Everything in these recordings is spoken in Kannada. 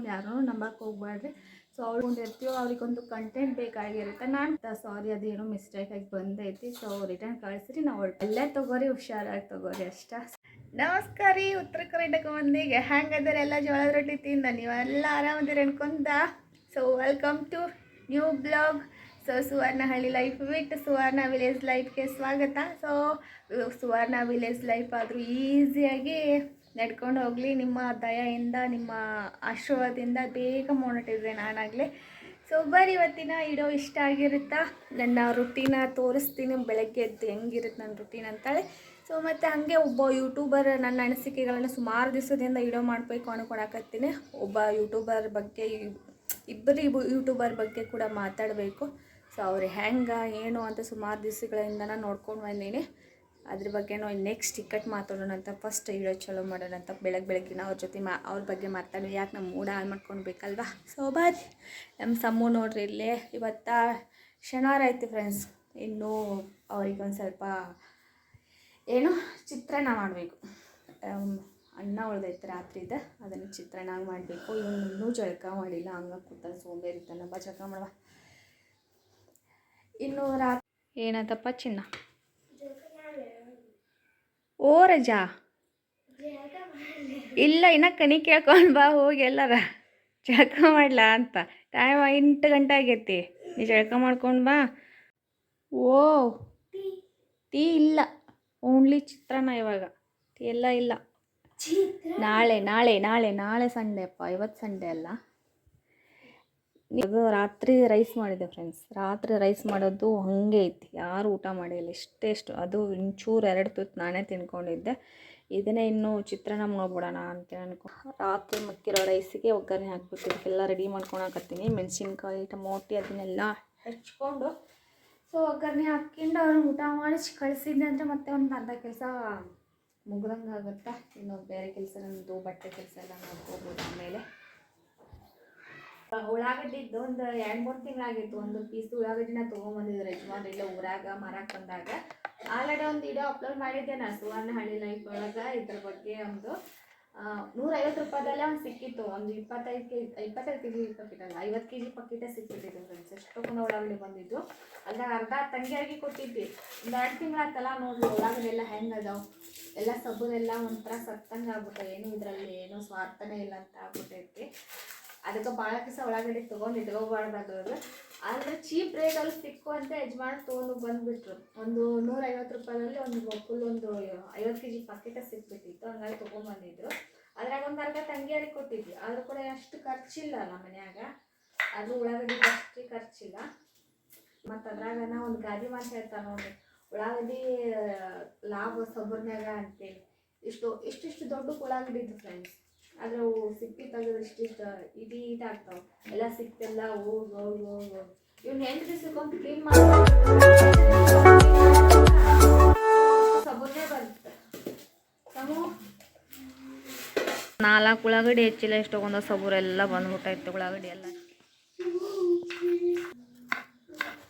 ಮಾತುಗಳನ್ನ ಯಾರು ನಂಬಕ್ಕೆ ಹೋಗ್ಬೇಡ್ರಿ ಸೊ ಅವ್ರು ಇರ್ತೀವೋ ಅವ್ರಿಗೊಂದು ಕಂಟೆಂಟ್ ಬೇಕಾಗಿರುತ್ತೆ. ನಾನು ಸಾರಿ ಅದೇನೋ ಮಿಸ್ಟೇಕ್ ಆಗಿ ಬಂದೈತಿ. ಸೊ ರಿಟರ್ನ್ ಕಳಿಸ್ರಿ. ನಾವು ಅಲ್ಲೇ ತಗೋರಿ, ಹುಷಾರಾಗಿ ತಗೋರಿ ಅಷ್ಟ. ನಮಸ್ಕಾರ ರೀ, ಉತ್ತರ ಕರ್ನಾಟಕ ಮಂದಿಗೆ. ಹ್ಯಾಂಗದ್ರೆ ಎಲ್ಲ ಜೋಳದ ರೊಟ್ಟಿ ತಿಂದ? ನೀವೆಲ್ಲ ಆರಾಮದಿರಿ ಅನ್ಕೊಂತ so welcome to new blog so Suvarnahalli life with Suvarna village ಲೈಫ್ಗೆ ಸ್ವಾಗತ. ಸೊ ಸುವರ್ಣ ವಿಲೇಜ್ ಲೈಫ್ ಆದರೂ ಈಸಿಯಾಗಿ ನಡ್ಕೊಂಡು ಹೋಗಲಿ, ನಿಮ್ಮ ದಯೆಯಿಂದ, ನಿಮ್ಮ ಆಶೀರ್ವಾದದಿಂದ ಬೇಗ ಮೊನಟಿದ್ರೆ ನಾನಾಗಲಿ ಸೊ ಬರೀ ಇವತ್ತಿನ ಇಡೋ ಇಷ್ಟ ಆಗಿರುತ್ತಾ? ನನ್ನ ರುಟೀನ ತೋರಿಸ್ತೀನಿ, ಬೆಳಗ್ಗೆ ಎದ್ದು ಹೆಂಗಿರುತ್ತೆ ನನ್ನ ರುಟೀನ್ ಅಂತೇಳಿ. ಸೊ ಮತ್ತು ಹಾಗೆ ಒಬ್ಬ ಯೂಟ್ಯೂಬರ್ ನನ್ನ ಅನಿಸಿಕೆಗಳನ್ನು ಸುಮಾರು ದಿವಸದಿಂದ ಇಡೋ ಮಾಡಬೇಕು ಅನ್ಕೊಳಕತ್ತೀನಿ. ಒಬ್ಬ ಯೂಟ್ಯೂಬರ್ ಬಗ್ಗೆ ಇಬ್ಬರು ಯೂಟ್ಯೂಬರ್ ಬಗ್ಗೆ ಕೂಡ ಮಾತಾಡಬೇಕು. ಸೊ ಅವ್ರು ಹೆಂಗೆ, ಏನು ಅಂತ ಸುಮಾರು ದಿವಸಗಳಿಂದ ನೋಡ್ಕೊಂಡು ಬಂದೀನಿ. ಅದ್ರ ಬಗ್ಗೆ ನಾವು ನೆಕ್ಸ್ಟ್ ಟಿಕೆಟ್ ಮಾತಾಡೋಣ ಅಂತ ಫಸ್ಟ್ ವಿಡಿಯೋ ಚಲೋ ಮಾಡೋಣ ಅಂತ ಬೆಳಗ್ಗೆ ಬೆಳಗ್ಗಿನ ಅವ್ರ ಜೊತೆ ಮಾ ಅವ್ರ ಬಗ್ಗೆ ಮಾತಾಡೋ, ಯಾಕೆ ನಮ್ಮ ಮೂಡ ಹಾಳು ಮಾಡ್ಕೊಳ್ಬೇಕಲ್ವಾ ಸೊ ಬಾರಿ ನಮ್ಮ ಸಮ್ಮು ನೋಡ್ರಿ ಇಲ್ಲೇ ಇವತ್ತ ಶನಿವಾರ ಐತಿ ಫ್ರೆಂಡ್ಸ್ ಇನ್ನೂ ಅವ್ರಿಗೊಂದು ಸ್ವಲ್ಪ ಏನು ಚಿತ್ರಾನ್ನ ಮಾಡಬೇಕು. ಅನ್ನ ಉಳ್ದೈತೆ ರಾತ್ರಿದ, ಅದನ್ನು ಚಿತ್ರಾನ್ನ ಮಾಡಬೇಕು. ಇನ್ನೂ ಜಳಕ ಮಾಡಿಲ್ಲ, ಹಂಗೆ ಕೂತ ಸೋಂಬೇರಿತಾನೆ ಬಾ ಜಳಕ ಮಾಡುವ. ಇನ್ನು ರಾತ್ರಿ ಏನಂತಪ್ಪ ಚಿನ್ನ? ಓ ರಜಾ. ಇಲ್ಲ, ಇನ್ನ ಕಣಿ ಕೇಳ್ಕೊಂಡು ಬಾ, ಹೋಗಿ ಎಲ್ಲಾರ. ಜಳಕ ಮಾಡ್ಲಾ ಅಂತ. ಟೈಮ್ ಎಂಟು ಗಂಟೆ ಆಗೈತಿ. ನೀ ಜಳಕ ಮಾಡ್ಕೊಂಡು ಬಾ. ಓ, ಟೀ ಇಲ್ಲ. ಓನ್ಲಿ ಚಿತ್ರಾನ್ನ ಇವಾಗ. ಎಲ್ಲ ಇಲ್ಲ. ನಾಳೆ ನಾಳೆ ನಾಳೆ ನಾಳೆ ಸಂಡೆ ಅಪ್ಪ. ಇವತ್ತು ಸಂಡೆ ಅಲ್ಲ. ಇದು ರಾತ್ರಿ ರೈಸ್ ಮಾಡಿದೆ ಫ್ರೆಂಡ್ಸ್ ರಾತ್ರಿ ರೈಸ್ ಮಾಡೋದು ಹಾಗೆ ಐತಿ. ಯಾರು ಊಟ ಮಾಡಿಲ್ಲ. ಇಷ್ಟೇ ಇಷ್ಟು ಅದು ಒಂಚೂರು ಎರಡು ತುತ್ತು ನಾನೇ ತಿನ್ಕೊಂಡಿದ್ದೆ. ಇದನ್ನೇ ಇನ್ನೂ ಚಿತ್ರಾನ್ನ ಮಾಡ್ಬಿಡೋಣ ಅಂತ ಅನ್ಕೊ ರಾತ್ರಿ ಮಕ್ಕಿರೋ ರೈಸಿಗೆ ಒಗ್ಗರಣೆ ಹಾಕ್ಬಿಟ್ಟು ಇದಕ್ಕೆಲ್ಲ ರೆಡಿ ಮಾಡ್ಕೊಳಕತ್ತೀನಿ ಮೆಣಸಿನ್ಕಾಯಿ, ಟಮೋಟಿ ಅದನ್ನೆಲ್ಲ ಹೆಚ್ಕೊಂಡು ಸೊ ಒಗ್ಗರಣೆ ಹಾಕ್ಕೊಂಡು ಅವ್ರನ್ನ ಊಟ ಮಾಡಿಸಿ ಕಳಿಸಿದ್ದೆ ಅಂದರೆ ಮತ್ತೆ ಒಂದು ಅರ್ಧ ಕೆಲಸ ಮುಗ್ದಂಗೆ ಆಗುತ್ತಾ ಇನ್ನು ಬೇರೆ ಕೆಲಸ ಬಟ್ಟೆ ಕೆಲಸ ಎಲ್ಲ ಮಾಡ್ಕೋಬೋದು ಆಮೇಲೆ. ಉಳ್ಳಾಗಡ್ಡಿದ್ದು ಒಂದು ಎರಡು ಮೂರು ತಿಂಗಳಾಗಿತ್ತು. ಒಂದು ಪೀಸ್ ಉಳ್ಳಾಗಡ್ಡಿನ ತೊಗೊಂಬಂದಿದ್ರು ಯಜಮಾನ್ ಇಲ್ಲ ಊರಾಗ ಮಾರಕ್ಕೆ ಬಂದಾಗ. ಆಲ್ರೆಡಿ ಒಂದು ವಿಡಿಯೋ ಅಪ್ಲೋಡ್ ಮಾಡಿದ್ದೆ ನಾನು. ಸುವರ್ಣ ಹಳ್ಳಿ ಲೈಫ್ ಒಳಗೆ ಇದ್ರ ಬಗ್ಗೆ ಒಂದು ನೂರೈವತ್ತು ರೂಪಾಯಿದಲ್ಲೇ ಒಂದು ಸಿಕ್ಕಿತ್ತು. ಒಂದು ಇಪ್ಪತ್ತೈದು ಕೆ ಇಪ್ಪತ್ತೈದು ಕೆ ಜಿ ಪಕ್ಕಿಟ್ ಅಲ್ಲ ಐವತ್ತು ಕೆ ಜಿ ಪಕ್ಕಿಟೇ ಸಿಕ್ಕಿಟ್ಟಿದ್ದು ಫ್ರೆಂಡ್ಸ್ ಎಷ್ಟೊಂದು ಉಳ್ಳಾಗಡ್ಡಿ ಬಂದಿದ್ದು. ಅದ್ರಾಗ ಅರ್ಧ ತಂಗಿಯಾಗಿ ಕೊಟ್ಟಿದ್ವಿ. ಒಂದು ಎರಡು ತಿಂಗಳಾತಲ್ಲ ನೋಡ್ರಿ ಉಳ್ಳಾಗಡ್ಡಿ ಎಲ್ಲ ಹೆಂಗೆ ಅದಾವೆ. ಎಲ್ಲ ಸಬ್ಬದೆಲ್ಲ ಒಂಥರ ಸತ್ತಂಗೆ ಆಗ್ಬಿಟ್ಟೆ. ಏನು ಇದರಲ್ಲಿ ಏನೂ ಸ್ವಾರ್ಥನೇ ಇಲ್ಲ ಅಂತ ಆಗ್ಬಿಟ್ಟೈತಿ. ಅದಕ್ಕೆ ಭಾಳ ದಿವಸ ಒಳಗಡೆ ತೊಗೊಂಡು ಇಟ್ಕೋಬಾರ್ದಾಗೋದು ಆದರೆ ಚೀಪ್ ರೇಟಲ್ಲಿ ಸಿಕ್ಕು ಅಂತ ಯಜಮಾನ್ ತೊಗೊಂಡು ಬಂದುಬಿಟ್ರು. ಒಂದು ನೂರೈವತ್ತು ರೂಪಾಯಲ್ಲಿ ಒಂದು ಫುಲ್ ಒಂದು ಐವತ್ತು ಕೆ ಜಿ ಪಾಕೆಟ ಸಿಕ್ಬಿಟ್ಟಿತ್ತು. ಹಂಗಾಗಿ ತೊಗೊಂಬಂದಿದ್ರು ಅದ್ರಾಗ ಒಂದು ಅರ್ಧ ತಂಗಿಯರಿಗೆ ಕೊಟ್ಟಿದ್ವಿ. ಆದರೂ ಕೂಡ ಅಷ್ಟು ಖರ್ಚಿಲ್ಲ ನಮ್ಮ ಮನ್ಯಾಗ. ಅದು ಉಳ್ಳಾಗಡ್ಡಿ ಅಷ್ಟು ಖರ್ಚಿಲ್ಲ. ಮತ್ತು ಅದ್ರಾಗ ನಾ ಒಂದು ಗಾದಿ ಮಾತು ಹೇಳ್ತಾರೆ ನೋಡಿ ಉಳ್ಳಾಗಡ್ಡಿ ಲಾಭ ಸೊಬರ್ನ್ಯಾಗ ಅಂತೇಳಿ. ಇಷ್ಟು, ಇಷ್ಟಿಷ್ಟು ದೊಡ್ಡ ಉಳ್ಳಾಗಡ್ಡಿ ಇದ್ದು ಫ್ರೆಂಡ್ಸ್ ಆದ್ರೆ ಅವು ಸಿಪ್ಪಿ ತೆಗೆದು ಇಷ್ಟಿಷ್ಟು ಇಡೀ ಇದಾಗ್ತಾವೆ. ಎಲ್ಲ ಸಿಕ್ತೆಲ್ಲ ಹೋಗಿ ಹೋಗಿ ಹೋಗಿ ಹೋಗಿ ಇವ್ನ ಎಂಟು ದಿವಸಕ್ಕೊಂದು ಕ್ಲೀನ್ ಮಾಡಿ ಬರುತ್ತೆ. ನಾಲ್ಕು ಉಳ್ಳಾಗಡ್ಡಿ ಹೆಚ್ಚಿಲ್ಲ ಎಷ್ಟು ಒಂದು ಸಬೂರೆಲ್ಲ ಬಂದ್ಬಿಟ್ಟೈತೆ ಉಳ್ಳಾಗಡ್ಡಿ ಎಲ್ಲ.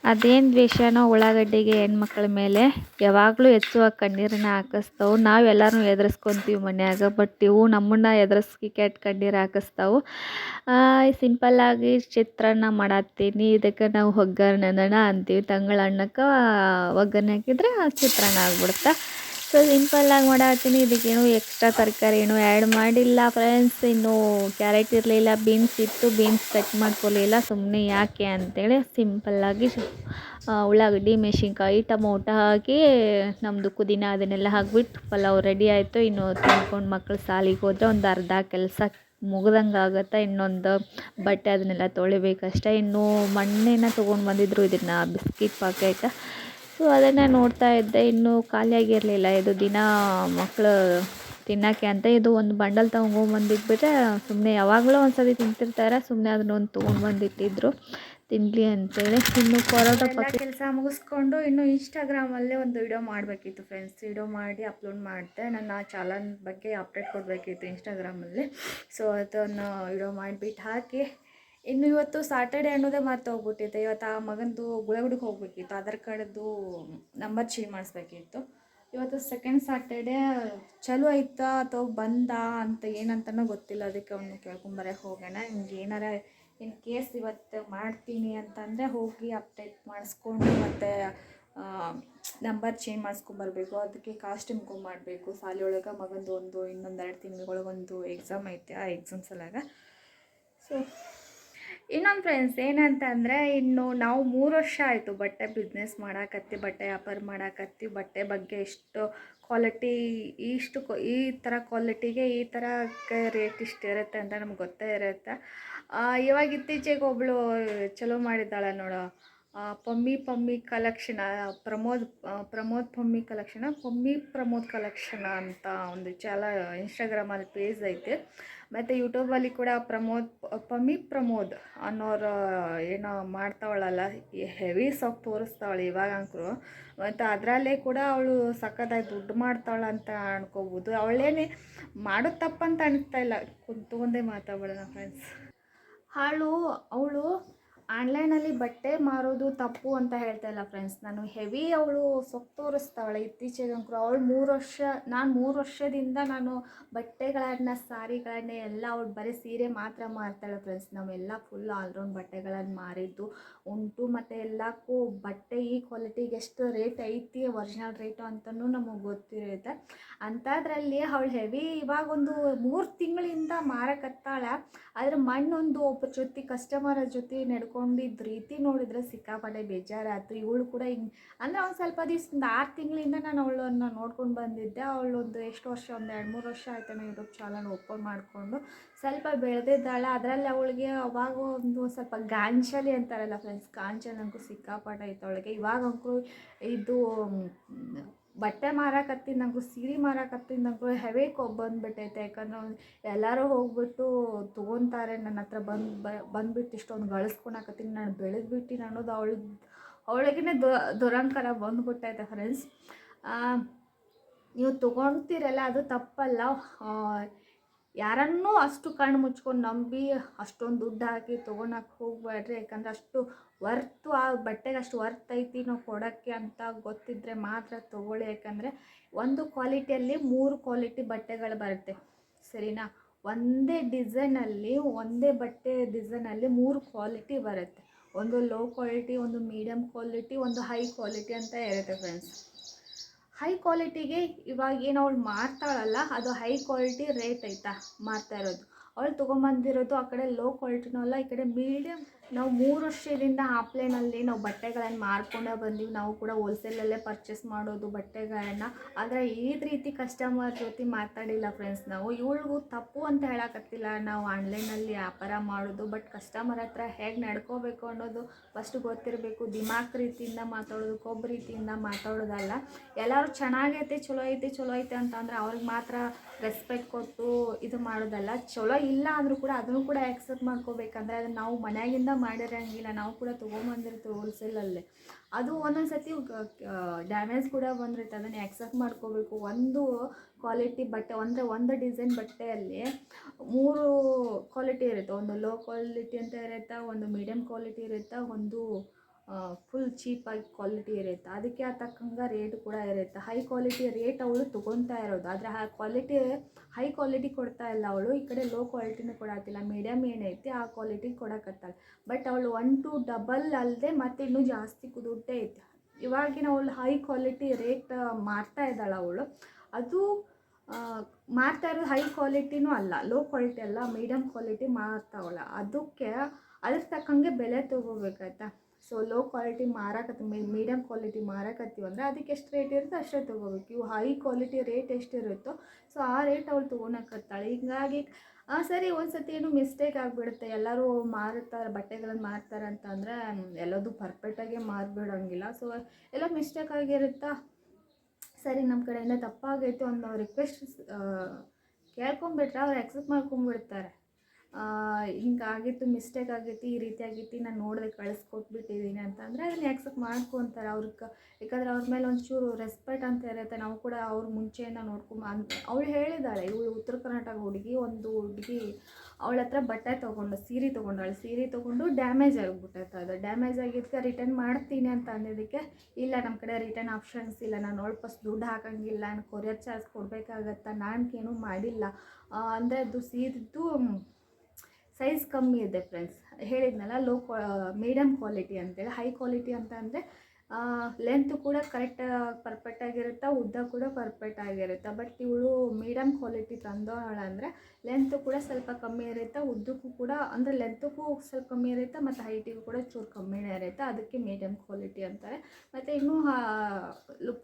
ಅದೇನು ದ್ವೇಷನೋ ಉಳ್ಳಾಗಡ್ಡಿಗೆ ಹೆಣ್ಮಕ್ಳ ಮೇಲೆ, ಯಾವಾಗಲೂ ಹೆಚ್ಚುವ ಕಣ್ಣೀರನ್ನ ಹಾಕಿಸ್ತಾವೆ. ನಾವೆಲ್ಲರೂ ಎದುರಿಸ್ಕೊತೀವಿ ಮನ್ಯಾಗ ಬಟ್ ಇವು ನಮ್ಮನ್ನ ಎದುರಿಸ್ಕಿ ಕೆಟ್ಟ ಕಣ್ಣೀರು ಹಾಕಿಸ್ತಾವು. ಸಿಂಪಲ್ಲಾಗಿ ಚಿತ್ರಾನ್ನ ಮಾಡತ್ತೀನಿ, ಇದಕ್ಕೆ ನಾವು ಒಗ್ಗರಣೆನ ಅಂತೀವಿ. ತಂಗಳ ಅನ್ನಕ್ಕೆ ಒಗ್ಗರಣೆ ಹಾಕಿದ್ರೆ ಚಿತ್ರಾನ್ನ ಆಗ್ಬಿಡುತ್ತೆ ಸೊ ಸಿಂಪಲ್ಲಾಗಿ ಮಾಡಾತೀನಿ ಇದಕ್ಕೇನು ಎಕ್ಸ್ಟ್ರಾ ತರಕಾರಿ ಏನು ಆ್ಯಡ್ ಮಾಡಿಲ್ಲ ಫ್ರೆಂಡ್ಸ್ ಇನ್ನು ಕ್ಯಾರೆಟ್ ಇರಲಿಲ್ಲ ಬೀನ್ಸ್ ಇತ್ತು. ಬೀನ್ಸ್ ಕಟ್ ಮಾಡ್ಕೊಳ್ಳಿಲ್ಲ ಸುಮ್ಮನೆ ಯಾಕೆ ಅಂತೇಳಿ ಸಿಂಪಲ್ಲಾಗಿ ಉಳ್ಳಾಗಡ್ಡಿ, ಮೆಣಸಿನ್ಕಾಯಿ, ಟಮೋಟ ಹಾಕಿ ನಮ್ಮದು ಪುದೀನ ಅದನ್ನೆಲ್ಲ ಹಾಕ್ಬಿಟ್ಟು ಪಲಾವ್ ರೆಡಿ ಆಯಿತು. ಇನ್ನು ತಿನ್ಕೊಂಡು ಮಕ್ಕಳು ಸಾಲಿಗೆ ಹೋದ್ರೆ ಒಂದು ಅರ್ಧ ಕೆಲಸ ಮುಗ್ದಂಗೆ ಆಗುತ್ತೆ. ಇನ್ನೊಂದು ಬಟ್ಟೆ ಅದನ್ನೆಲ್ಲ ತೊಳಿಬೇಕಷ್ಟೇ. ಇನ್ನು ಮಣ್ಣೇನ ತೊಗೊಂಡು ಬಂದಿದ್ರು ಇದನ್ನು ಬಿಸ್ಕಿಟ್ ಪಾಕೆಟ್ ಸೊ ಅದನ್ನು ನೋಡ್ತಾ ಇದ್ದೆ. ಇನ್ನೂ ಖಾಲಿಯಾಗಿರಲಿಲ್ಲ ಇದು ದಿನ ಮಕ್ಕಳು ತಿನ್ನೋಕ್ಕೆ ಅಂತ ಇದು ಒಂದು ಬಂಡಲ್ ತೊಗೊಂಬಂದಿಟ್ಬಿಟ್ರೆ ಸುಮ್ಮನೆ ಯಾವಾಗಲೂ ಒಂದು ಸತಿ ತಿಂತಿರ್ತಾರೆ. ಸುಮ್ಮನೆ ಅದನ್ನೊಂದು ತೊಗೊಂಡ್ಬಂದಿಟ್ಟಿದ್ರು ತೊಗೊಂಡು ಬಂದಿಟ್ಟಿದ್ರು. ತಿನ್ನಲಿ ಅಂತೇಳಿ. ಇನ್ನು ಪರೋಟ ಕೆಲಸ ಮುಗಿಸ್ಕೊಂಡು ಇನ್ನು ಇನ್ಸ್ಟಾಗ್ರಾಮಲ್ಲೇ ಒಂದು ವಿಡಿಯೋ ಮಾಡಬೇಕಿತ್ತು ಫ್ರೆಂಡ್ಸ್ ವಿಡಿಯೋ ಮಾಡಿ ಅಪ್ಲೋಡ್ ಮಾಡಿದೆ. ನನ್ನ ಚಾಲನ್ ಬಗ್ಗೆ ಅಪ್ಡೇಟ್ ಕೊಡಬೇಕಿತ್ತು ಇನ್ಸ್ಟಾಗ್ರಾಮಲ್ಲಿ ಸೊ ಅದನ್ನು ವಿಡಿಯೋ ಮಾಡಿಬಿಟ್ಟು ಹಾಕಿ ಇನ್ನು ಇವತ್ತು ಸಾಟರ್ಡೆ ಅನ್ನೋದೇ ಮತ್ತೆ ಹೋಗ್ಬಿಟ್ಟಿತ್ತು ಇವತ್ತು ಆ ಮಗಂದು ಗುಳಗುಡಿಗೆ ಹೋಗ್ಬೇಕಿತ್ತು. ಆಧಾರ್ ಕಾರ್ಡದ್ದು ನಂಬರ್ ಚೇಂಜ್ ಮಾಡಿಸ್ಬೇಕಿತ್ತು. ಇವತ್ತು ಸೆಕೆಂಡ್ ಸಾಟರ್ಡೆ ಚಲೋ ಆಯ್ತಾ ಅಥವಾ ಬಂದ ಅಂತ ಏನಂತನೂ ಗೊತ್ತಿಲ್ಲ. ಅದಕ್ಕೆ ಅವನು ಕೇಳ್ಕೊಂಬರೇ ಹೋಗೋಣ. ಹಿಂಗೆ ಏನಾರ ಇನ್ ಕೇಸ್ ಇವತ್ತು ಮಾಡ್ತೀನಿ ಅಂತಂದರೆ ಹೋಗಿ ಅಪ್ಡೇಟ್ ಮಾಡಿಸ್ಕೊಂಡು ಮತ್ತು ನಂಬರ್ ಚೇಂಜ್ ಮಾಡಿಸ್ಕೊಂಬರ್ಬೇಕು ಅದಕ್ಕೆ ಕಾಸ್ಟ್ಯೂಮ್ಗೂ ಮಾಡಬೇಕು. ಶಾಲೆ ಒಳಗೆ ಮಗಂದು ಒಂದು, ಇನ್ನೊಂದು ಎರಡು ತಿಂಗಳೊಳಗೆ ಒಂದು ಎಕ್ಸಾಮ್ ಐತೆ. ಆ ಎಕ್ಸಾಮ್ ಸಲಾಗ ಸೊ ಇನ್ನೊಂದು ಫ್ರೆಂಡ್ಸ್ ಏನಂತ ಅಂದರೆ ಇನ್ನು ನಾವು ಮೂರು ವರ್ಷ ಆಯಿತು ಬಟ್ಟೆ ಬಿಸ್ನೆಸ್ ಮಾಡಾಕತ್ತಿ, ಬಟ್ಟೆ ವ್ಯಾಪಾರ ಮಾಡಾಕತ್ತಿ, ಬಟ್ಟೆ ಬಗ್ಗೆ ಎಷ್ಟು ಕ್ವಾಲಿಟಿ ಇಷ್ಟು ಈ ಥರ ಕ್ವಾಲಿಟಿಗೆ ಈ ಥರ ರೇಟ್ ಇಷ್ಟು ಇರುತ್ತೆ ಅಂತ ನಮ್ಗೆ ಗೊತ್ತೇ ಇರುತ್ತೆ. ಇವಾಗ ಇತ್ತೀಚೆಗೆ ಒಬ್ಬಳು ಚಲೋ ಮಾಡಿದ್ದಾಳೆ ನೋಡು. Pammi Pammi collection Pramod Pramod Pammi collection Pammi Pramod collection ಅಂತ ಒಂದು ಚಾಲ ಇನ್ಸ್ಟಾಗ್ರಾಮಲ್ಲಿ ಪೇಜ್ ಐತೆ. ಮತ್ತು ಯೂಟ್ಯೂಬಲ್ಲಿ ಕೂಡ ಪ್ರಮೋದ್, ಪಮ್ಮಿ ಪ್ರಮೋದ್ ಅನ್ನೋರು ಏನೋ ಮಾಡ್ತಾವಳಲ್ಲ ಹೆವಿ ಸೊಪ್ಪು ತೋರಿಸ್ತಾವಳೆ ಇವಾಗ ಅಂಕರು. ಮತ್ತು ಅದರಲ್ಲೇ ಕೂಡ ಅವಳು ಸಖತ್ತಾಗಿ ದುಡ್ಡು ಮಾಡ್ತಾಳೆ ಅಂತ ಅನ್ಕೋಬೋದು. ಅವಳೇನೆ ಮಾಡೋ ತಪ್ಪಂತ ಅನಿಸ್ತಾ ಇಲ್ಲ. ಕುಂತ್ಕೊಂಡೇ ಮಾತಾಡೋಣ ಫ್ರೆಂಡ್ಸ್ ಹಾಳು, ಅವಳು ಆನ್ಲೈನಲ್ಲಿ ಬಟ್ಟೆ ಮಾರೋದು ತಪ್ಪು ಅಂತ ಹೇಳ್ತಾ ಇಲ್ಲ ಫ್ರೆಂಡ್ಸ್. ನಾನು ಹೆವಿ ಅವಳು ಸೊಕ್ ತೋರಿಸ್ತಾವಳೆ ಇತ್ತೀಚೆಗೆ ಅಂಕರು ಅವಳು ಮೂರು ವರ್ಷ, ನಾನು ಮೂರು ವರ್ಷದಿಂದ ನಾನು ಬಟ್ಟೆಗಳನ್ನ, ಸಾರಿಗಳನ್ನ ಎಲ್ಲ ಅವಳು ಬರೀ ಸೀರೆ ಮಾತ್ರ ಮಾರ್ತಾಳೆ ಫ್ರೆಂಡ್ಸ್. ನಾವೆಲ್ಲ ಫುಲ್ ಆಲ್ರೌಂಡ್ ಬಟ್ಟೆಗಳನ್ನು ಮಾರಿದ್ದು, ಉಂಟು ಮತ್ತು ಎಲ್ಲಕ್ಕೂ ಬಟ್ಟೆ ಈ ಕ್ವಾಲಿಟಿಗೆ ಎಷ್ಟು ರೇಟ್ ಐತಿ ಒರಿಜಿನಲ್ ರೇಟು ಅಂತಲೂ ನಮಗೆ ಗೊತ್ತಿರುತ್ತೆ. ಅಂಥದ್ರಲ್ಲಿ ಅವಳು ಹೆವಿ ಇವಾಗ ಒಂದು ಮೂರು ತಿಂಗಳಿಂದ ಮಾರಕತ್ತಾಳೆ. ಆದರೆ ಮಣ್ಣೊಂದು ಒಬ್ಬರ ಜೊತೆ ಕಸ್ಟಮರ್ ಜೊತೆ ನಡ್ಕೊಂಡಿದ್ದ ರೀತಿ ನೋಡಿದ್ರೆ ಸಿಕ್ಕಾಪಟ್ಟೆ ಬೇಜಾರಾಯ್ತು. ಇವಳು ಕೂಡ ಹಿಂಗೆ ಅಂದರೆ ಒಂದು ಸ್ವಲ್ಪ ದಿವಸದಿಂದ ಆರು ತಿಂಗಳಿಂದ ನಾನು ಅವಳನ್ನು ನೋಡ್ಕೊಂಡು ಬಂದಿದ್ದೆ. ಅವಳೊಂದು ಎಷ್ಟು ವರ್ಷ, ಒಂದು ಎರಡು ಮೂರು ವರ್ಷ ಆಯ್ತು ನಾನು ಯೂಟ್ಯೂಬ್ ಚಾನಲ್ ಓಪನ್ ಮಾಡಿಕೊಂಡು ಸ್ವಲ್ಪ ಬೆಳೆದಿದ್ದಾಳೆ. ಅದರಲ್ಲಿ ಅವಳಿಗೆ ಅವಾಗ ಒಂದು ಸ್ವಲ್ಪ ಗಾಂಚಲಿ ಅಂತಾರಲ್ಲ ಫ್ರೆಂಡ್ಸ್ ಗಾಂಚಲಿ ಅಂಕು ಸಿಕ್ಕಾಪಟ್ಟೆ ಇತ್ತು ಅವಳಿಗೆ. ಇವಾಗ ಅಂಕು ಇದು ಬಟ್ಟೆ ಮಾರಾಕತ್ತಿದ ನಂಗೂ, ಸೀರೆ ಮಾರಾಕತ್ತಿದ ನಂಗೆ ಹೆವಿ ಕೊಬ್ಬು ಬಂದುಬಿಟ್ಟೈತೆ. ಯಾಕಂದ್ರೆ ಎಲ್ಲರೂ ಹೋಗ್ಬಿಟ್ಟು ತೊಗೊತಾರೆ ನನ್ನ ಹತ್ರ ಬಂದು ಬಂದ್ಬಿಟ್ಟು ಇಷ್ಟೊಂದು ಗಳಿಸ್ಕೊಳಕತ್ತೀನಿ ನಾನು ಬೆಳೆದ್ಬಿಟ್ಟು ಅನ್ನೋದು ಅವಳು ದು, ದುರಂಕಾರ ಬಂದುಬಿಟ್ಟೈತೆ ಫ್ರೆಂಡ್ಸ್ ನೀವು ತೊಗೊಳ್ತೀರಲ್ಲ ಅದು ತಪ್ಪಲ್ಲ. ಯಾರನ್ನೂ ಅಷ್ಟು ಕಣ್ಣು ಮುಚ್ಕೊಂಡು ನಂಬಿ ಅಷ್ಟೊಂದು ದುಡ್ಡು ಹಾಕಿ ತೊಗೊಳಕ್ಕೆ ಹೋಗ್ಬೇಡ್ರಿ. ಯಾಕಂದ್ರೆ ಅಷ್ಟು ವರ್ತು ಆ ಬಟ್ಟೆಗೆ ಅಷ್ಟು ವರ್ತ್ ಐತಿ ನಾವು ಕೊಡೋಕ್ಕೆ ಅಂತ ಗೊತ್ತಿದ್ದರೆ ಮಾತ್ರ ತೊಗೊಳ್ಳಿ. ಯಾಕಂದರೆ ಒಂದು ಕ್ವಾಲಿಟಿಯಲ್ಲಿ ಮೂರು ಕ್ವಾಲಿಟಿ ಬಟ್ಟೆಗಳು ಬರುತ್ತೆ. ಸರಿನಾ? ಒಂದೇ ಡಿಸೈನಲ್ಲಿ, ಒಂದೇ ಬಟ್ಟೆ ಡಿಸೈನಲ್ಲಿ ಮೂರು ಕ್ವಾಲಿಟಿ ಬರುತ್ತೆ. ಒಂದು ಲೋ ಕ್ವಾಲಿಟಿ, ಒಂದು ಮೀಡಿಯಮ್ ಕ್ವಾಲಿಟಿ, ಒಂದು ಹೈ ಕ್ವಾಲಿಟಿ ಅಂತ ಇರುತ್ತೆ ಫ್ರೆಂಡ್ಸ್. ಹೈ ಕ್ವಾಲಿಟಿಗೆ ಇವಾಗ ಏನು ಅವ್ಳು ಮಾರ್ತಾಳಲ್ಲ, ಅದು ಹೈ ಕ್ವಾಲಿಟಿ ರೇಟ್ ಐತಾ ಮಾರ್ತಾ ಇರೋದು. ಅವಳು ತೊಗೊಂಬಂದಿರೋದು ಆ ಕಡೆ ಲೋ ಕ್ವಾಲಿಟಿನೂ ಅಲ್ಲ ಈ ಕಡೆ ಮೀಡಿಯಮ್ ನಾವು ಮೂರು ವರ್ಷದಿಂದ ಆಫ್ಲೈನಲ್ಲಿ ನಾವು ಬಟ್ಟೆಗಳನ್ನು ಮಾರ್ಕೊಂಡೇ ಬಂದೀವಿ. ನಾವು ಕೂಡ ಹೋಲ್ಸೇಲಲ್ಲೇ ಪರ್ಚೇಸ್ ಮಾಡೋದು ಬಟ್ಟೆಗಳನ್ನು. ಆದರೆ ಈ ರೀತಿ ಕಸ್ಟಮರ್ ಜೊತೆ ಮಾತಾಡಿಲ್ಲ ಫ್ರೆಂಡ್ಸ್ ನಾವು. ಇವಳಿಗೂ ತಪ್ಪು ಅಂತ ಹೇಳಕತ್ತಿಲ್ಲ ನಾವು ಆನ್ಲೈನಲ್ಲಿ ವ್ಯಾಪಾರ ಮಾಡೋದು ಬಟ್ ಕಸ್ಟಮರ್ ಹತ್ರ ಹೇಗೆ ನಡ್ಕೋಬೇಕು ಅನ್ನೋದು ಫಸ್ಟ್ ಗೊತ್ತಿರಬೇಕು. ದಿಮಾಕ್ ರೀತಿಯಿಂದ ಮಾತಾಡೋದು, ಕೊಬ್ಬು ರೀತಿಯಿಂದ ಮಾತಾಡೋದಲ್ಲ. ಎಲ್ಲರೂ ಚೆನ್ನಾಗೈತೆ, ಚಲೋ ಐತೆ ಚಲೋ ಐತೆ ಅಂತಂದ್ರೆ ಅವ್ರಿಗೆ ಮಾತ್ರ ರೆಸ್ಪೆಕ್ಟ್ ಕೊಟ್ಟು ಇದು ಮಾಡೋದಲ್ಲ. ಚಲೋ ಇಲ್ಲ ಅಂದರೂ ಕೂಡ ಅದನ್ನು ಕೂಡ ಆಕ್ಸೆಪ್ಟ್ ಮಾಡ್ಕೋಬೇಕಂದ್ರೆ ಅದನ್ನು ನಾವು ಮನೆಯಾಗಿಂದ ಮಾಡಿರಂಗಿಲ್ಲ ನಾವು ಕೂಡ ತೊಗೊಂಬಂದಿರ್ತೀವಿ ಹೋಲ್ಸೇಲಲ್ಲೇ ಅದು ಒಂದೊಂದು ಸತಿ ಡ್ಯಾಮೇಜ್ ಕೂಡ ಬಂದಿರುತ್ತೆ ಅದನ್ನು ಆಕ್ಸೆಪ್ಟ್ ಮಾಡ್ಕೋಬೇಕು. ಒಂದು ಕ್ವಾಲಿಟಿ ಬಟ್ಟೆ, ಅಂದರೆ ಒಂದು ಡಿಸೈನ್ ಬಟ್ಟೆಯಲ್ಲಿ ಮೂರು ಕ್ವಾಲಿಟಿ ಇರುತ್ತೆ. ಒಂದು ಲೋ ಕ್ವಾಲಿಟಿ ಅಂತ ಇರುತ್ತೆ, ಒಂದು ಮೀಡಿಯಮ್ ಕ್ವಾಲಿಟಿ ಇರುತ್ತೆ, ಒಂದು ಫುಲ್ ಚೀಪಾಗಿ ಕ್ವಾಲಿಟಿ ಇರುತ್ತೆ. ಅದಕ್ಕೆ ಆ ತಕ್ಕಂಗೆ ರೇಟ್ ಕೂಡ ಇರುತ್ತೆ. ಹೈ ಕ್ವಾಲಿಟಿ ರೇಟ್ ಅವಳು ತೊಗೊತಾ ಇರೋದು. ಆದರೆ ಆ ಕ್ವಾಲಿಟಿ ಹೈ ಕ್ವಾಲಿಟಿ ಕೊಡ್ತಾ ಇಲ್ಲ ಅವಳು. ಈ ಕಡೆ ಲೋ ಕ್ವಾಲಿಟಿನೂ ಕೊಡತ್ತಿಲ್ಲ ಮೀಡಿಯಮ್ ಏನೈತಿ ಆ ಕ್ವಾಲಿಟಿ ಕೊಡಕತ್ತಾಳೆ ಬಟ್ ಅವಳು ಒನ್ ಟು ಡಬಲ್ ಅಲ್ಲದೆ ಮತ್ತೆ ಇನ್ನೂ ಜಾಸ್ತಿ ದುಡ್ಡೇ ಐತೆ. ಇವಾಗಿನ ಅವಳು ಹೈ ಕ್ವಾಲಿಟಿ ರೇಟ್ ಮಾರ್ತಾ ಇದ್ದಾಳೆ ಅವಳು. ಅದು ಮಾರ್ತಾ ಇರೋದು ಹೈ ಕ್ವಾಲಿಟಿನೂ ಅಲ್ಲ. ಲೋ ಕ್ವಾಲಿಟಿ ಅಲ್ಲ ಮೀಡಿಯಮ್ ಕ್ವಾಲಿಟಿ ಮಾರ್ತಾವಳ ಅದಕ್ಕೆ ಅದ್ರ ತಕ್ಕಂಗೆ ಬೆಲೆ ತೊಗೋಬೇಕಾಯ್ತಾ? ಸೊ ಲೋ ಕ್ವಾಲಿಟಿ ಮಾರಾಕತ್ತಿ ಮೀಡಿಯಮ್ ಕ್ವಾಲಿಟಿ ಮಾರಾಕತ್ತೀವಿ ಅಂದರೆ ಅದಕ್ಕೆ ಎಷ್ಟು ರೇಟ್ ಇರುತ್ತೆ ಅಷ್ಟೇ ತೊಗೋಬೇಕು. ಇವು ಹೈ ಕ್ವಾಲಿಟಿ ರೇಟ್ ಎಷ್ಟಿರುತ್ತೋ ಸೊ ಆ ರೇಟ್ ಅವಳು ತೊಗೊಳಕತ್ತಾಳೆ ಹೀಗಾಗಿ ಹಾಂ ಸರಿ ಒಂದು ಸತಿ ಏನು ಮಿಸ್ಟೇಕ್ ಆಗಿಬಿಡುತ್ತೆ. ಎಲ್ಲರೂ ಮಾರುತ್ತಾರೆ ಬಟ್ಟೆಗಳನ್ನು ಮಾರ್ತಾರೆ ಅಂತಂದರೆ ಎಲ್ಲದೂ ಪರ್ಫೆಕ್ಟಾಗಿ ಮಾರ್ಬಿಡೋಂಗಿಲ್ಲ. ಸೊ ಎಲ್ಲ ಮಿಸ್ಟೇಕ್ ಆಗಿರುತ್ತಾ? ಸರಿ ನಮ್ಮ ಕಡೆಯಿಂದ ತಪ್ಪಾಗೈತೆ ಒಂದು ರಿಕ್ವೆಸ್ಟ್ ಕೇಳ್ಕೊಂಬಿಟ್ರೆ ಅವ್ರು ಎಕ್ಸೆಪ್ಟ್ ಮಾಡ್ಕೊಂಬಿಡ್ತಾರೆ ಹಿಂಗಾಗಿತ್ತು ಮಿಸ್ಟೇಕ್ ಆಗೈತಿ ಈ ರೀತಿ ಆಗೈತಿ ನಾನು ನೋಡಿದೆ ಕಳಿಸ್ಕೊಟ್ಬಿಟ್ಟಿದ್ದೀನಿ ಅಂತ ಅಂದರೆ ಅದನ್ನ ಆಕ್ಸೆಪ್ಟ್ ಮಾಡ್ಕೊತಾರೆ ಅವ್ರಿಗೆ ಯಾಕಂದರೆ ಅವ್ರ ಮೇಲೆ ಒಂಚೂರು ರೆಸ್ಪೆಕ್ಟ್ ಅಂತ ಇರುತ್ತೆ. ನಾವು ಕೂಡ ಅವ್ರ ಮುಂಚೆಯಿಂದ ನೋಡ್ಕೊಂಬ ಅಂತ ಅವಳು ಹೇಳಿದ್ದಾಳೆ ಇವಳು ಉತ್ತರ ಕರ್ನಾಟಕ ಹುಡುಗಿ, ಒಂದು ಹುಡುಗಿ ಅವಳ ಹತ್ರ ಬಟ್ಟೆ ತೊಗೊಂಡು, ಸೀರೆ ತೊಗೊಂಡಾಳೆ. ಸೀರೆ ತೊಗೊಂಡು ಡ್ಯಾಮೇಜ್ ಆಗಿಬಿಟ್ಟೈತೆ ಅದು. ಡ್ಯಾಮೇಜ್ ಆಗಿದ್ದಕ್ಕೆ ರಿಟರ್ನ್ ಮಾಡ್ತೀನಿ ಅಂತ ಅಂದಿದ್ದಕ್ಕೆ, ಇಲ್ಲ ನಮ್ಮ ಕಡೆ ರಿಟರ್ನ್ ಆಪ್ಷನ್ಸ್ ಇಲ್ಲ, ನಾನು ವಾಪಸ್ ದುಡ್ಡು ಹಾಕೋಂಗಿಲ್ಲ, ನಾನು ಕೊರಿಯರ್ ಚಾರ್ಜ್ ಕೊಡಬೇಕಾಗತ್ತ ನಾನು ಏನೂ ಮಾಡಿಲ್ಲ ಅಂದರೆ ಅದು ಸೀರೆದ್ದು ಸೈಜ್ ಕಮ್ಮಿ ಇದೆ ಫ್ರೆಂಡ್ಸ್. ಹೇಳಿದ್ನಲ್ಲ ಲೋ ಕ್ವಾ ಮೀಡಿಯಮ್ ಕ್ವಾಲಿಟಿ ಅಂತೇಳಿ. ಹೈ ಕ್ವಾಲಿಟಿ ಅಂತ ಅಂದರೆ ಲೆಂತ್ ಕೂಡ ಕರೆಕ್ಟ್ ಪರ್ಫೆಕ್ಟ್ ಆಗಿರುತ್ತೆ, ಉದ್ದ ಕೂಡ ಪರ್ಫೆಕ್ಟ್ ಆಗಿರುತ್ತೆ? ಬಟ್ ಇವಳು ಮೀಡಿಯಮ್ ಕ್ವಾಲಿಟಿ ತಂದೋ ಅಂದರೆ ಲೆಂತ್ ಕೂಡ ಸ್ವಲ್ಪ ಕಮ್ಮಿ ಇರುತ್ತೆ, ಉದ್ದಕ್ಕೂ ಕೂಡ, ಅಂದರೆ ಲೆಂತ್ಗೂ ಸ್ವಲ್ಪ ಕಮ್ಮಿ ಇರುತ್ತೆ, ಮತ್ತು ಹೈಟಿಗೂ ಕೂಡ ಚೂರು ಕಮ್ಮಿನೇ ಇರುತ್ತೆ? ಅದಕ್ಕೆ ಮೀಡಿಯಮ್ ಕ್ವಾಲಿಟಿ ಅಂತಾರೆ. ಮತ್ತು ಇನ್ನೂ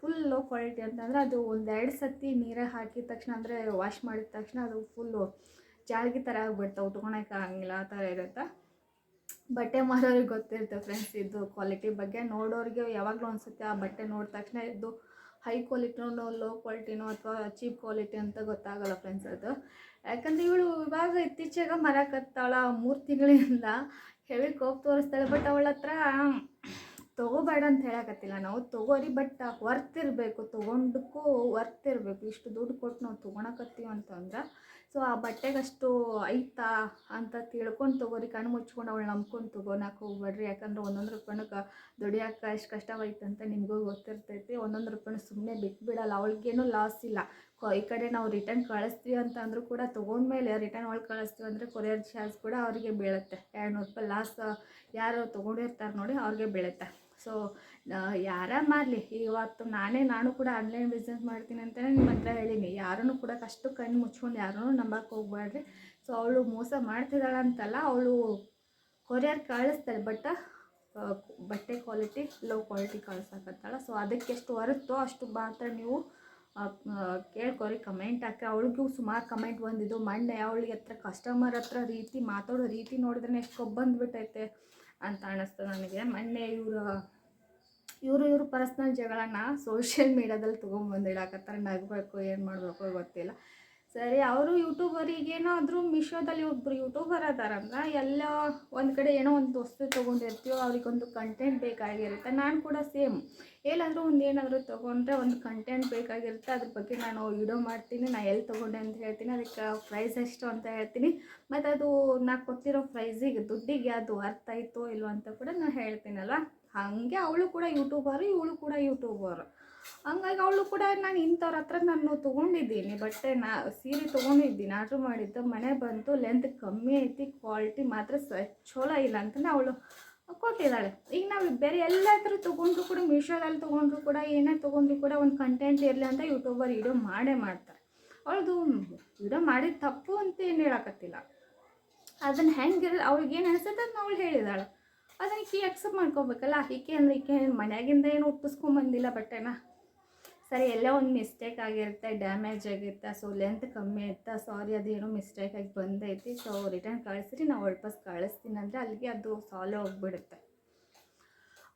ಫುಲ್ ಲೋ ಕ್ವಾಲಿಟಿ ಅಂತಂದರೆ ಅದು ಒಂದೆರಡು ಸತಿ ನೀರಾಗ ಹಾಕಿದ ತಕ್ಷಣ, ಅಂದರೆ ವಾಶ್ ಮಾಡಿದ ತಕ್ಷಣ ಅದು ಫುಲ್ಲು ಜಾಳ್ಗಿ ಥರ ಆಗ್ಬಿಡ್ತಾವೆ, ಉಟ್ಕೊಳಕ್ಕೆ ಆಗಂಗಿಲ್ಲ ಆ ಥರ ಇರುತ್ತೆ. ಬಟ್ಟೆ ಮಾರೋರಿಗೆ ಗೊತ್ತಿರುತ್ತೆ ಫ್ರೆಂಡ್ಸ್ ಇದು ಕ್ವಾಲಿಟಿ ಬಗ್ಗೆ. ನೋಡೋರಿಗೆ ಯಾವಾಗಲೂ ಅನಿಸುತ್ತೆ ಆ ಬಟ್ಟೆ ನೋಡಿದ ತಕ್ಷಣ ಇದು ಹೈ ಕ್ವಾಲಿಟಿನೋ ಲೋ ಕ್ವಾಲಿಟಿನೋ ಅಥವಾ ಚೀಪ್ ಕ್ವಾಲಿಟಿ ಅಂತ ಗೊತ್ತಾಗಲ್ಲ ಫ್ರೆಂಡ್ಸ್ ಅದು. ಯಾಕಂದ್ರೆ ಇವಳು ಇವಾಗ ಇತ್ತೀಚೆಗೆ ಮರಕತ್ತಾಳ ಮೂರು ತಿಂಗಳಿಂದ ಹೆವಿ ಕೋಪ್ ತೋರಿಸ್ತಾಳೆ ಬಟ್ ಅವಳ ಹತ್ರ ತೊಗೋಬೇಡ ಅಂತ ಹೇಳಕತ್ತಿಲ್ಲ ನಾವು. ತೊಗೋರಿ ಬಟ್ ವರ್ತ್ ಇರಬೇಕು ತೊಗೊಂಡಕ್ಕೂ ವರ್ತ್ ಇರಬೇಕು. ಇಷ್ಟು ದುಡ್ಡು ಕೊಟ್ಟು ನಾವು ತೊಗೊಳಕತ್ತೀವಿ ಅಂತಂದ್ರೆ ಸೊ ಆ ಬಟ್ಟೆಗಷ್ಟು ಐತಾ ಅಂತ ತಿಳ್ಕೊಂಡು ತೊಗೋರಿ, ಕಣ್ಣು ಮುಚ್ಕೊಂಡು ಅವಳು ನಂಬ್ಕೊಂಡು ತೊಗೊಳಕ್ಕೆ ಹೋಗ್ಬೇಡ್ರಿ. ಯಾಕಂದ್ರೆ ಒಂದೊಂದು ರೂಪಾಯಿಗೆ ದುಡಿಯೋಕೆ ಎಷ್ಟು ಕಷ್ಟವಾಯ್ತು ಅಂತ ನಿಮಗೂ ಗೊತ್ತಿರ್ತೈತಿ. ಒಂದೊಂದು ರೂಪಾಯಿ ಸುಮ್ಮನೆ ಬಿಟ್ಬಿಡಲ್ಲ, ಅವಳಿಗೇನು ಲಾಸ್ ಇಲ್ಲ. ಈ ಕಡೆ ನಾವು ರಿಟರ್ನ್ ಕಳಿಸ್ತೀವಿ ಅಂತ ಅಂದರೂ ಕೂಡ ತೊಗೊಂಡ್ಮೇಲೆ ರಿಟರ್ನ್ ಒಳಗೆ ಕಳಿಸ್ತೀವಿ ಅಂದರೆ ಕೊರಿಯರ್ ಚಾರ್ಜ್ ಕೂಡ ಅವರಿಗೆ ಬೀಳುತ್ತೆ. ಎರಡು ನೂರು ರೂಪಾಯಿ ಲಾಸ್ ಯಾರು ತೊಗೊಂಡಿರ್ತಾರೆ ನೋಡಿ ಅವ್ರಿಗೆ ಬೀಳುತ್ತೆ. ಸೊ ಯಾರ ಮಾಡಲಿ? ಇವತ್ತು ನಾನೇ, ನಾನು ಕೂಡ ಆನ್ಲೈನ್ ಬಿಸ್ನೆಸ್ ಮಾಡ್ತೀನಿ ಅಂತಲೇ ನಿಮ್ಮ ಹತ್ರ ಹೇಳೀನಿ. ಯಾರೂ ಕೂಡ ಕಷ್ಟು ಕಣ್ಣು ಮುಚ್ಕೊಂಡು ಯಾರೂ ನಂಬಕ್ಕೆ ಹೋಗ್ಬೇಡ್ರಿ ಸೊ ಅವಳು ಮೋಸ ಮಾಡ್ತಿದ್ದಾಳೆ ಅಂತಲ್ಲ ಅವಳು ಕೊರಿಯರ್ ಕಳಿಸ್ತಾಳೆ ಬಟ್ ಬಟ್ಟೆ ಕ್ವಾಲಿಟಿ ಲೋ ಕ್ವಾಲಿಟಿ ಕಳ್ಸಕತ್ತಾಳ. ಸೊ ಅದಕ್ಕೆ ಎಷ್ಟು ಹೊರತೋ ಅಷ್ಟು ಮಾತ್ರ ನೀವು ಕೇಳ್ಕೊರಿ ಕಮೆಂಟ್ ಹಾಕಿ. ಅವಳಿಗೂ ಸುಮಾರು ಕಮೆಂಟ್ ಬಂದಿದ್ದು. ಮಣ್ಣೆ ಅವಳಿಗೆ ಹತ್ರ ಕಸ್ಟಮರ್ ಹತ್ರ ರೀತಿ ಮಾತಾಡೋ ರೀತಿ ನೋಡಿದ್ರೆ ಎಷ್ಟು ಕೊಬ್ಬಂದ್ಬಿಟ್ಟೈತೆ ಅಂತ ಅನ್ನಿಸ್ತು ನನಗೆ. ಮಣ್ಣೆ ಇವರು ಇವರು ಇವರು ಪರ್ಸ್ನಲ್ ಜಗಳನ ಸೋಷಿಯಲ್ ಮೀಡ್ಯಾದಲ್ಲಿ ತೊಗೊಂಬಂದು ಇಡಾಕತ್ತಾರೆ ನಗಬೇಕು, ಏನು ಮಾಡಬೇಕು ಗೊತ್ತಿಲ್ಲ. ಸರಿ, ಅವರು ಯೂಟ್ಯೂಬರಿಗೇನಾದರೂ ಮಿಶೋದಲ್ಲಿ ಒಬ್ಬರು ಯೂಟ್ಯೂಬರ್ ಅದಾರಂದ್ರೆ ಎಲ್ಲ ಒಂದು ಕಡೆ ಏನೋ ಒಂದು ವಸ್ತು ತೊಗೊಂಡಿರ್ತೀವೋ, ಅವ್ರಿಗೊಂದು ಕಂಟೆಂಟ್ ಬೇಕಾಗಿರುತ್ತೆ. ನಾನು ಕೂಡ ಸೇಮ್ ಏನಾದರೂ ಒಂದು ಏನಾದರೂ ತೊಗೊಂಡ್ರೆ ಒಂದು ಕಂಟೆಂಟ್ ಬೇಕಾಗಿರುತ್ತೆ. ಅದ್ರ ಬಗ್ಗೆ ನಾನು ವಿಡಿಯೋ ಮಾಡ್ತೀನಿ. ನಾನು ಎಲ್ಲಿ ತೊಗೊಂಡೆ ಅಂತ ಹೇಳ್ತೀನಿ. ಅದಕ್ಕೆ ಪ್ರೈಸ್ ಎಷ್ಟು ಅಂತ ಹೇಳ್ತೀನಿ. ಮತ್ತು ಅದು ನಾ ಕೊಟ್ಟಿರೋ ಪ್ರೈಸಿಗೆ ದುಡ್ಡಿಗೆ ಅದು ಅರ್ಥ ಆಯಿತೋ ಇಲ್ವೋ ಅಂತ ಕೂಡ ನಾನು ಹೇಳ್ತೀನಲ್ಲ ಹಾಗೆ ಅವಳು ಕೂಡ ಯೂಟ್ಯೂಬರು, ಇವಳು ಕೂಡ ಯೂಟ್ಯೂಬರು. ಹಂಗಾಗಿ ಅವಳು ಕೂಡ ನಾನು ಇಂಥವ್ರ ಹತ್ರ ನಾನು ತೊಗೊಂಡಿದ್ದೀನಿ ಬಟ್ಟೆ ನಾ ಸೀರೆ ತೊಗೊಂಡಿದ್ದೀನಿ, ಆರ್ಡ್ರ್ ಮಾಡಿದ್ದು. ಮನೆ ಬಂತು ಲೆಂತ್ ಕಮ್ಮಿ ಐತಿ ಕ್ವಾಲಿಟಿ ಮಾತ್ರ ಸ, ಚಲೋ ಇಲ್ಲ ಅಂತ ಅವಳು ಕೊಟ್ಟಿದ್ದಾಳೆ. ಈಗ ನಾವು ಬೇರೆ ಎಲ್ಲ ಹತ್ರ ತೊಗೊಂಡ್ರು ಕೂಡ, ಮೀಶೋದಲ್ಲಿ ತೊಗೊಂಡ್ರು ಕೂಡ, ಏನೇ ತೊಗೊಂಡ್ರು ಕೂಡ ಒಂದು ಕಂಟೆಂಟ್ ಇರಲಿ ಅಂತ ಯೂಟ್ಯೂಬರ್ ವಿಡಿಯೋ ಮಾಡೇ ಮಾಡ್ತಾರೆ. ಅವಳದು ವಿಡಿಯೋ ಮಾಡಿದ ತಪ್ಪು ಅಂತ ಏನು ಹೇಳಕತ್ತಿಲ್ಲ ಅದನ್ನು ಹೆಂಗಿರ, ಅವ್ಳಿಗೆ ಏನು ಅನಿಸುತ್ತೆ ಅದನ್ನ ಅವಳು ಹೇಳಿದಾಳೆ ಅದನ್ನ ಈಕೆ ಅಕ್ಸೆಪ್ಟ್ ಮಾಡ್ಕೋಬೇಕಲ್ಲ? ಈಕೆ ಅಂದ್ರೆ ಈಕೆ ಮನೆಯಾಗಿಂದ ಏನು ಒಪ್ಪಿಸ್ಕೊಂಬಂದಿಲ್ಲ ಬಟ್ಟೆನ? ಸರಿ, ಎಲ್ಲ ಒಂದು ಮಿಸ್ಟೇಕ್ ಆಗಿರುತ್ತೆ ಡ್ಯಾಮೇಜ್ ಆಗಿರುತ್ತೆ ಸೊ ಲೆಂತ್ ಕಮ್ಮಿ ಇರುತ್ತೆ ಸಾರಿ ಅದೇನೋ ಮಿಸ್ಟೇಕ್ ಆಗಿ ಬಂದೈತಿ ಸೊ ರಿಟರ್ನ್ ಕಳಿಸ್ರಿ ನಾವು ವಾಪಸ್ ಕಳಿಸ್ತೀನಿ ಅಂದರೆ ಅಲ್ಲಿಗೆ ಅದು ಸಾಲೋ ಹೋಗ್ಬಿಡುತ್ತೆ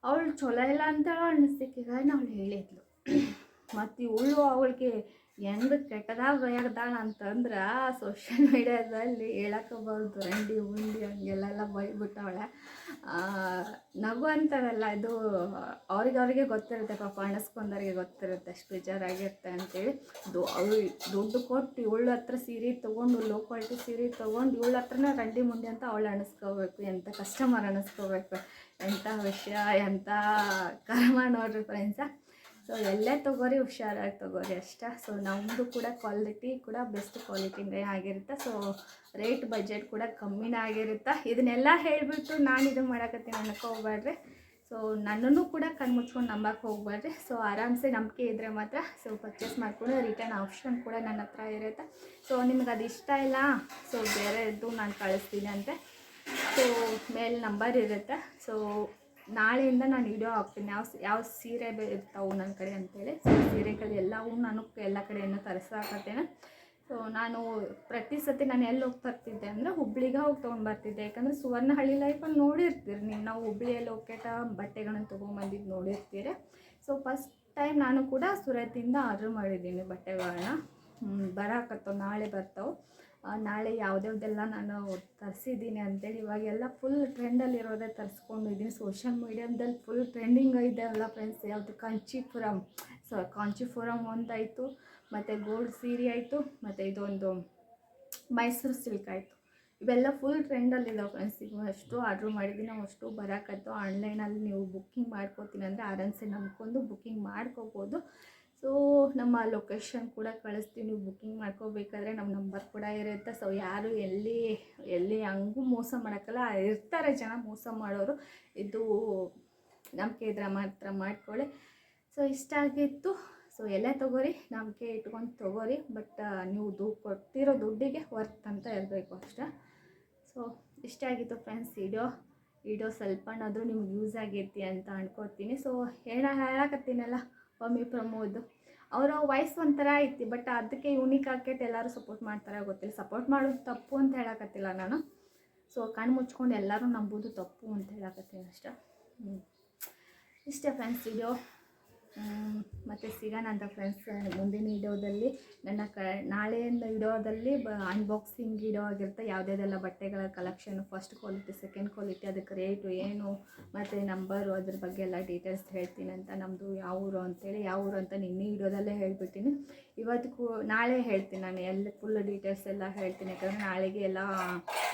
ಅವಳು ಚಲೋ ಇಲ್ಲ ಅಂತ ಅನ್ನಿಸ್ತಿಕ್ಕೀಗ ಅವಳು ಹೇಳಿದ್ಲು. ಮತ್ತು ಇವಳು ಅವಳಿಗೆ ಹೆಂಗೆ ಕೆಟ್ಟದಾಗ ಬೈದಾಳ ಅಂತಂದ್ರೆ ಸೋಷಿಯಲ್ ಮೀಡ್ಯಾದಲ್ಲಿ ಹೇಳಕ್ಕಬಾರ್ದು. ರಂಡಿ, ಉಂಡಿ ಹಂಗೆಲ್ಲ ಬೈಬಿಟ್ಟವಳೆ. ನಗು ಅಂತಾರಲ್ಲ, ಇದು ಅವ್ರಿಗೆ ಅವರಿಗೆ ಗೊತ್ತಿರುತ್ತೆ ಪಾಪ ಅಣಸ್ಕೊಂಡವ್ರಿಗೆ ಗೊತ್ತಿರುತ್ತೆ, ಅಷ್ಟು ಬೇಜಾರಾಗಿರುತ್ತೆ ಅಂತೇಳಿ. ದು ಅವಳು ದುಡ್ಡು ಕೊಟ್ಟು ಇವಳ ಹತ್ರ ಸೀರೆ ತೊಗೊಂಡು ಲೋ ಕ್ವಾಲಿಟಿ ಸೀರೆ ತೊಗೊಂಡು ಇವಳ ಹತ್ರನೇ ರಂಡಿ, ಮುಂಡಿ ಅಂತ ಅವಳು ಅಣಿಸ್ಕೋಬೇಕು. ಎಂಥ ಕಸ್ಟಮರ್ ಅನಿಸ್ಕೋಬೇಕು ಎಂಥ ವಿಷಯ ಎಂಥ ಕರ್ಮ ನೋಡ್ರಿ ಫ್ರೆಂಡ್ಸ ಸೊ ಎಲ್ಲೇ ತೊಗೋರಿ, ಹುಷಾರಾಗಿ ತೊಗೋರಿ ಅಷ್ಟೇ. ಸೊ ನಮ್ಮದು ಕೂಡ ಕ್ವಾಲಿಟಿ ಕೂಡ ಬೆಸ್ಟ್ ಕ್ವಾಲಿಟಿನೇ ಆಗಿರುತ್ತೆ. ಸೊ ರೇಟ್ ಬಜೆಟ್ ಕೂಡ ಕಮ್ಮಿನೇ ಆಗಿರುತ್ತೆ. ಇದನ್ನೆಲ್ಲ ಹೇಳಿಬಿಟ್ಟು ನಾನು ಇದು ಮಾಡಕತ್ತೀನಿ ಅನ್ನಕ್ಕೆ ಹೋಗ್ಬೇಡ್ರಿ ಸೊ ನನ್ನನ್ನು ಕೂಡ ಕಣ್ಣು ಮುಚ್ಕೊಂಡು ನಂಬಕ್ಕೆ ಹೋಗ್ಬಾರ್ರಿ ಸೊ ಆರಾಮ್ಸೆ ನಂಬಿಕೆ ಇದ್ದರೆ ಮಾತ್ರ ಸೊ ಪರ್ಚೇಸ್ ಮಾಡಿಕೊಂಡು ರಿಟರ್ನ್ ಆಪ್ಷನ್ ಕೂಡ ನನ್ನ ಹತ್ರ ಇರುತ್ತೆ. ಸೊ ನಿಮ್ಗೆ ಅದು ಇಷ್ಟ ಇಲ್ಲ ಸೊ ಬೇರೆದು ನಾನು ಕಳಿಸ್ತೀನಿ ಅಂತೆ. ಸೊ ಮೇಲೆ ನಂಬರ್ ಇರುತ್ತೆ. ಸೊ ನಾಳೆಯಿಂದ ನಾನು ವಿಡಿಯೋ ಹಾಕ್ತೀನಿ. ಯಾವ ಯಾವ ಸೀರೆ ಇರ್ತಾವೆ ನನ್ನ ಕಡೆ ಅಂತೇಳಿ, ಸೊ ಸೀರೆಗಳು ಎಲ್ಲವೂ ನಾನು ಎಲ್ಲ ಕಡೆಯನ್ನು ತರಿಸಾಕತ್ತೇನೆ ಸೊ ನಾನು ಪ್ರತಿ ಸತಿ ನಾನು ಎಲ್ಲಿ ಹೋಗಿ ತರ್ತಿದ್ದೆ ಅಂದರೆ ಹುಬ್ಳಿಗೆ ಹೋಗಿ ತೊಗೊಂಡು ಬರ್ತಿದ್ದೆ. ಯಾಕಂದರೆ ಸುವರ್ಣಹಳ್ಳಿ ಲೈಫಲ್ಲಿ ನೋಡಿರ್ತೀರಿ ನೀವು. ನಾವು ಹುಬ್ಳಿಯಲ್ಲಿ ಹೋಗ್ಕೆಟ ಬಟ್ಟೆಗಳನ್ನು ತೊಗೊಂಬಂದಿದ್ದು ನೋಡಿರ್ತೀರಿ. ಸೊ ಫಸ್ಟ್ ಟೈಮ್ ನಾನು ಕೂಡ ಸುರತಿಂದ ಆರ್ಡ್ರ್ ಮಾಡಿದ್ದೀನಿ ಬಟ್ಟೆಗಳನ್ನ ಬರಾಕತ್ತವ ನಾಳೆ ಬರ್ತಾವೆ. ನಾಳೆ ಯಾವುದ್ಯಾವ್ದೆಲ್ಲ ನಾನು ತರಿಸಿದ್ದೀನಿ ಅಂತೇಳಿ ಇವಾಗೆಲ್ಲ ಫುಲ್ ಟ್ರೆಂಡಲ್ಲಿರೋದೇ ತರಿಸ್ಕೊಂಡಿದ್ದೀನಿ ಸೋಷಿಯಲ್ ಮೀಡಿಯಾದಲ್ಲಿ ಫುಲ್ ಟ್ರೆಂಡಿಂಗ್ ಇದೆ ಅಲ್ಲ ಫ್ರೆಂಡ್ಸ್ ಯಾವುದು ಕಾಂಚಿಪುರಂ ಸೊ ಕಾಂಚಿಪುರಂ ಒಂದಾಯಿತು, ಮತ್ತು ಗೋಲ್ಡ್ ಸೀರೆ ಆಯಿತು, ಮತ್ತು ಇದೊಂದು ಮೈಸೂರು ಸಿಲ್ಕ್ ಆಯಿತು. ಇವೆಲ್ಲ ಫುಲ್ ಟ್ರೆಂಡಲ್ಲಿದ್ದಾವೆ ಫ್ರೆಂಡ್ಸ್ ಈಗ ಅಷ್ಟು ಆರ್ಡ್ರ್ ಮಾಡಿದ್ದೀನಿ ಅಷ್ಟು ಬರೋಕ್ಕಾಯ್ತು ಆನ್ಲೈನಲ್ಲಿ ನೀವು ಬುಕ್ಕಿಂಗ್ ಮಾಡ್ಕೋತೀನಿ ಅಂದರೆ ಆರಾಮ್ಸೆ ನಂಬ್ಕೊಂಡು ಬುಕ್ಕಿಂಗ್ ಮಾಡ್ಕೋಬೋದು. ಸೊ ನಮ್ಮ ಲೊಕೇಶನ್ ಕೂಡ ಕಳಿಸ್ತೀವಿ. ನೀವು ಬುಕ್ಕಿಂಗ್ ಮಾಡ್ಕೋಬೇಕಾದ್ರೆ ನಮ್ಮ ನಂಬರ್ ಕೂಡ ಇರುತ್ತೆ. ಸೊ ಯಾರು ಎಲ್ಲಿ ಎಲ್ಲಿ ಹಂಗೂ ಮೋಸ ಮಾಡೋಕ್ಕಲ್ಲ. ಇರ್ತಾರೆ ಜನ ಮೋಸ ಮಾಡೋರು. ಇದು ನಂಬಿಕೆ ಇದ್ರೆ ಮಾತ್ರ ಮಾಡ್ಕೊಳ್ಳಿ. ಸೊ ಇಷ್ಟ ಆಗಿತ್ತು. ಸೊ ಎಲ್ಲ ತೊಗೋರಿ. ನಂಬಿಕೆ ಇಟ್ಕೊಂಡು ತೊಗೋರಿ. ಬಟ್ ನೀವು ದುಡ್ಡು ಕೊಟ್ಟಿರೋ ದುಡ್ಡಿಗೆ ವರ್ತ್ ಅಂತ ಇರಬೇಕು ಅಷ್ಟೇ. ಸೊ ಇಷ್ಟ ಆಗಿತ್ತು ಫ್ರೆಂಡ್ಸ್ ವಿಡಿಯೋ ವಿಡಿಯೋ ಸ್ವಲ್ಪನಾದರೂ ನಿಮ್ಗೆ ಯೂಸ್ ಆಗೈತಿ ಅಂತ ಅನ್ಕೋತೀನಿ. ಸೊ ಹೇಳ, ಹೇಳಕತ್ತೀನಲ್ಲ? ಮಮ್ಮಿ ಪ್ರಮೋದ್. ಅವರ ವಾಯ್ಸ್ ಒಂಥರ ಐತಿ ಬಟ್ ಅದಕ್ಕೆ ಯೂನಿಕ್ ಆಕೇಟ್ ಎಲ್ಲರೂ ಸಪೋರ್ಟ್ ಮಾಡ್ತಾರೆ ಗೊತ್ತಿಲ್ಲ. ಸಪೋರ್ಟ್ ಮಾಡೋದು ತಪ್ಪು ಅಂತ ಹೇಳಕತ್ತಿಲ್ಲ ನಾನು. ಸೊ ಕಣ್ಣು ಮುಚ್ಕೊಂಡು ಎಲ್ಲರೂ ನಂಬೋದು ತಪ್ಪು ಅಂತ ಹೇಳಕತ್ತೀನಿ ಅಷ್ಟೇ. ಇಷ್ಟೇ ಫ್ರೆಂಡ್ಸ್ ವಿಡಿಯೋ ಮತ್ತು ಸಿಗೋಣ ಅಂತ ಫ್ರೆಂಡ್ಸ್ ಮುಂದಿನ ವಿಡಿಯೋದಲ್ಲಿ ನನ್ನ ಕ, ನಾಳೆಯಿಂದ ವಿಡಿಯೋದಲ್ಲಿ ಬ ಅನ್ಬಾಕ್ಸಿಂಗ್ ವಿಡಿಯೋ ಆಗಿರುತ್ತೆ ಯಾವುದ್ಯಾವ್ದೆಲ್ಲ ಬಟ್ಟೆಗಳ collection first quality second quality ಅದಕ್ಕೆ ರೇಟು ಏನು, ಮತ್ತು ನಂಬರು ಅದ್ರ ಬಗ್ಗೆ ಎಲ್ಲ ಡೀಟೇಲ್ಸ್ ಹೇಳ್ತೀನಿ ಅಂತ. ನಮ್ಮದು ಯಾವ ಊರು ಅಂತೇಳಿ, ಯಾವ ಊರು ಅಂತ ನಿನ್ನೆ ವಿಡಿಯೋದಲ್ಲೇ ಹೇಳ್ಬಿಟ್ಟಿನಿ ಇವತ್ತು ನಾಳೆ ಹೇಳ್ತೀನಿ ನಾನು ಎಲ್ಲ ಫುಲ್ ಡೀಟೇಲ್ಸ್ ಎಲ್ಲ ಹೇಳ್ತೀನಿ. ಯಾಕಂದರೆ ನಾಳೆಗೆ ಎಲ್ಲ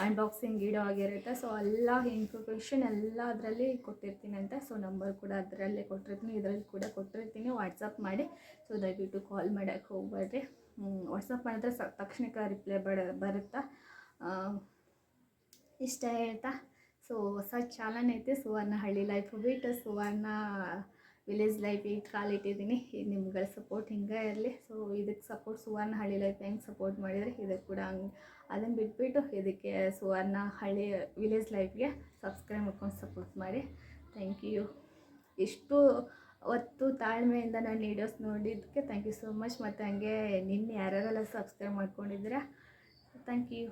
ಅನ್ಬಾಕ್ಸಿಂಗ್ ವಿಡಿಯೋ ಆಗಿರುತ್ತೆ. ಸೊ ಎಲ್ಲ ಇನ್ಫಾರ್ಮೇಷನ್ ಎಲ್ಲ ಅದರಲ್ಲಿ ಕೊಟ್ಟಿರ್ತೀನಿ ಅಂತ. ಸೊ ನಂಬರ್ ಕೂಡ ಅದರಲ್ಲೇ ಕೊಟ್ಟಿರ್ತೀನಿ. ಇದರಲ್ಲಿ ಕೂಡ ಕೊಟ್ಟಿರ್ತೀನಿ. ವಾಟ್ಸಪ್ ಮಾಡಿ. ಸೊ ದಯವಿಟ್ಟು ಕಾಲ್ ಮಾಡೋಕ್ಕೆ ಹೋಗ್ಬೇಡ್ರಿ. ವಾಟ್ಸಪ್ ಮಾಡಿದ್ರೆ ಸ ತಕ್ಷಣಕ್ಕೆ ರಿಪ್ಲೈ ಬಡ ಬರುತ್ತಾ? ಇಷ್ಟ ಹೇಳ್ತಾ? ಸೊ ಹೊಸ ಚಾಲನ್ ಐತೆ. ಸುವರ್ಣ ಹಳ್ಳಿ ಲೈಫ್ ಬಿಟ್ಟು ಸುವರ್ಣ ವಿಲೇಜ್ ಲೈಫ್ ಈಗ ಕಾಲಿಟ್ಟಿದ್ದೀನಿ ನಿಮ್ಗಳ ಸಪೋರ್ಟ್ ಹಿಂಗೆ ಇರಲಿ. ಸೊ ಇದಕ್ಕೆ ಸಪೋರ್ಟ್ ಸುವರ್ಣ ಹಳ್ಳಿ ಲೈಫ್ ಹೆಂಗೆ ಸಪೋರ್ಟ್ ಮಾಡಿದರೆ ಇದಕ್ಕೆ ಕೂಡ ಹಂಗೆ ಅದನ್ನು ಬಿಟ್ಬಿಟ್ಟು ಇದಕ್ಕೆ ಸುವರ್ಣ ಹಳ್ಳಿ ವಿಲೇಜ್ ಲೈಫ್ಗೆ ಸಬ್ಸ್ಕ್ರೈಬ್ ಮಾಡ್ಕೊಂಡು ಸಪೋರ್ಟ್ ಮಾಡಿ. ಥ್ಯಾಂಕ್ ಯು ಇಷ್ಟು ಹೊತ್ತು ತಾಳ್ಮೆಯಿಂದ ನಾನು ವೀಡಿಯೋಸ್ ನೋಡಿದ್ದಕ್ಕೆ ಥ್ಯಾಂಕ್ ಯು ಸೋ ಮಚ್ ಮತ್ತು ಹಂಗೆ ನಿನ್ನೆ ಯಾರ್ಯಾರೆಲ್ಲ ಸಬ್ಸ್ಕ್ರೈಬ್ ಮಾಡ್ಕೊಂಡಿದ್ದೀರಾ? Thank you